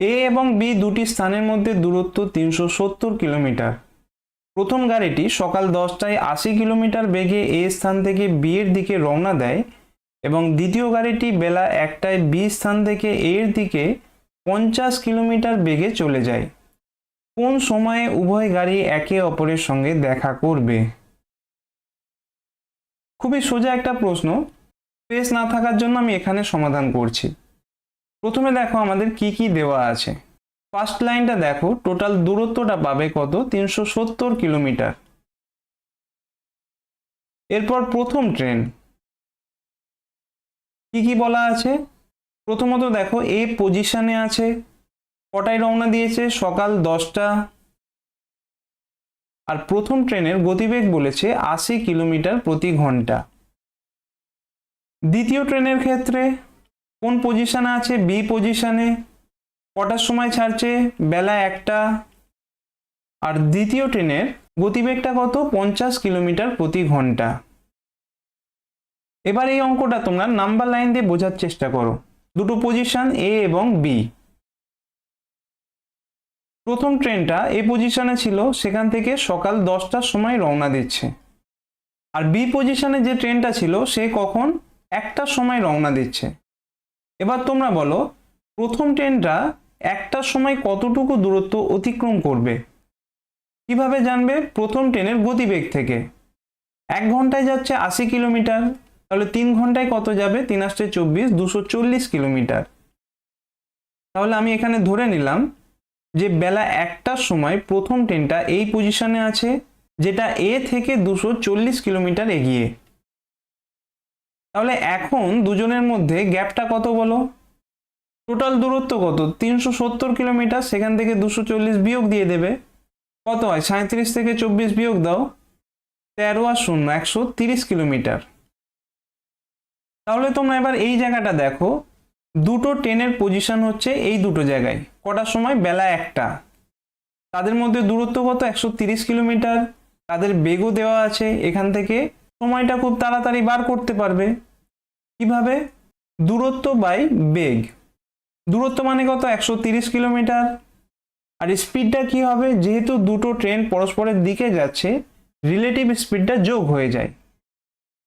এ এবং বি দুটি স্থানের মধ্যে দূরত্ব তিনশো সত্তর কিলোমিটার। প্রথম গাড়িটি সকাল দশটায় আশি কিলোমিটার বেগে এ স্থান থেকে বি এর দিকে রওনা দেয় এবং দ্বিতীয় গাড়িটি বেলা একটায় বি স্থান থেকে এর দিকে পঞ্চাশ কিলোমিটার বেগে চলে যায়। কোন সময়ে উভয় গাড়ি একে অপরের সঙ্গে দেখা করবে? খুবই সোজা একটা প্রশ্ন। স্পেস না থাকার জন্য আমি এখানে সমাধান করছি। প্রথমে দেখো আমাদের কি কি দেওয়া আছে। ফার্স্ট লাইনটা দেখো টোটাল দূরত্বটা পাবে কত? তিনশো সত্তর কিলোমিটার। এরপর প্রথম ট্রেন কি কি বলা আছে? প্রথমত দেখো এ পজিশনে আছে, কটায় রওনা দিয়েছে? সকাল দশটা। আর প্রথম ট্রেনের গতিবেগ বলেছে আশি কিলোমিটার প্রতি ঘণ্টা। দ্বিতীয় ট্রেনের ক্ষেত্রে কোন পজিশনে আছে? বি পজিশনে কটার সময় ছাড়ছে? বেলা একটা। আর দ্বিতীয় ট্রেনের গতিবেগটা কত? পঞ্চাশ কিলোমিটার প্রতি ঘণ্টা। এবার এই অঙ্কটা তোমরা নাম্বার লাইন দিয়ে বোঝার চেষ্টা করো। দুটো পজিশন এ এবং বি প্রথম ট্রেনটা এ পজিশনে ছিল, সেখান থেকে সকাল দশটার সময় রওনা দিচ্ছে। আর বি পজিশনে যে ট্রেনটা ছিল, সে কখন? একটার সময় রওনা দিচ্ছে। এবার তোমরা বলো, প্রথম ট্রেনটা একটার সময় কতটুকু দূরত্ব অতিক্রম করবে? কীভাবে জানবে? প্রথম ট্রেনের গতিবেগ থেকে। এক ঘন্টায় যাচ্ছে আশি কিলোমিটার, তাহলে তিন ঘন্টায় কত যাবে? তিন আসতে চব্বিশ, দুশো চল্লিশ কিলোমিটার। তাহলে আমি এখানে ধরে নিলাম যে বেলা একটার সময় প্রথম ট্রেনটা এই পজিশনে আছে, যেটা এ থেকে দুশো চল্লিশ কিলোমিটার এগিয়ে। তাহলে এখন দুজনের মধ্যে গ্যাপটা কত বলো? টোটাল দূরত্ব কত? তিনশো সত্তর কিলোমিটার, সেখান থেকে দুশো চল্লিশ বিয়োগ দিয়ে দেবে। কত হয়? সাঁত্রিশ থেকে চব্বিশ বিয়োগ দাও। তেরো আর শূন্য, একশো তিরিশ কিলোমিটার। তাহলে তোমরা এবার এই জায়গাটা দেখো। দুটো ট্রেনের পজিশন হচ্ছে এই দুটো জায়গায়। কটার সময়? বেলা একটা। তাদের মধ্যে দূরত্ব কত? একশো তিরিশ কিলোমিটার। তাদের বেগও দেওয়া আছে এখান থেকে। সময়টা খুব তাড়াতাড়ি বার করতে পারবে। কীভাবে? দূরত্ব বাই বেগ। দূরত্ব মানে কত? একশো তিরিশ কিলোমিটার। আর স্পিডটা কি হবে? যেহেতু দুটো ট্রেন পরস্পরের দিকে যাচ্ছে রিলেটিভ স্পিডটা যোগ হয়ে যায়।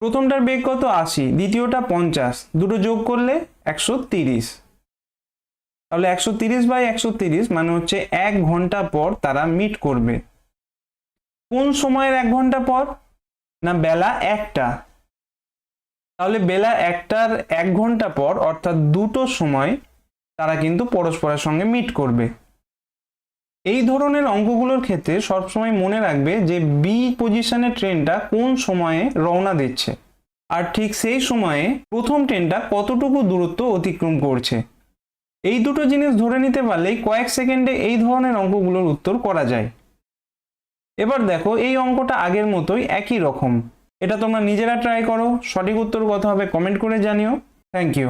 প্রথমটার বেগ কত? আশি। দ্বিতীয়টা পঞ্চাশ। দুটো যোগ করলে একশো তিরিশ। তাহলে একশো তিরিশ বাই একশো তিরিশ মানে হচ্ছে এক ঘণ্টা পর তারা মিট করবে। কোন সময়ের এক ঘণ্টা পর? না, বেলা একটা। তাহলে বেলা একটার এক ঘণ্টা পর, অর্থাৎ দুটো সময়, তারা কিন্তু পরস্পরের সঙ্গে মিট করবে। এই ধরনের অঙ্কগুলোর ক্ষেত্রে সবসময় মনে রাখবে যে বি পজিশনে ট্রেনটা কোন সময়ে রওনা দিচ্ছে, আর ঠিক সেই সময়ে প্রথম ট্রেনটা কতটুকু দূরত্ব অতিক্রম করছে। এই দুটো জিনিস ধরে নিতে পারলেই কয়েক সেকেন্ডে এই ধরনের অঙ্কগুলোর উত্তর করা যায়। এবার দেখো, এই অঙ্কটা আগের মতোই একই রকম। এটা তোমরা নিজেরা ট্রাই করো, সঠিক উত্তর কত হবে কমেন্ট করে জানিও। Thank you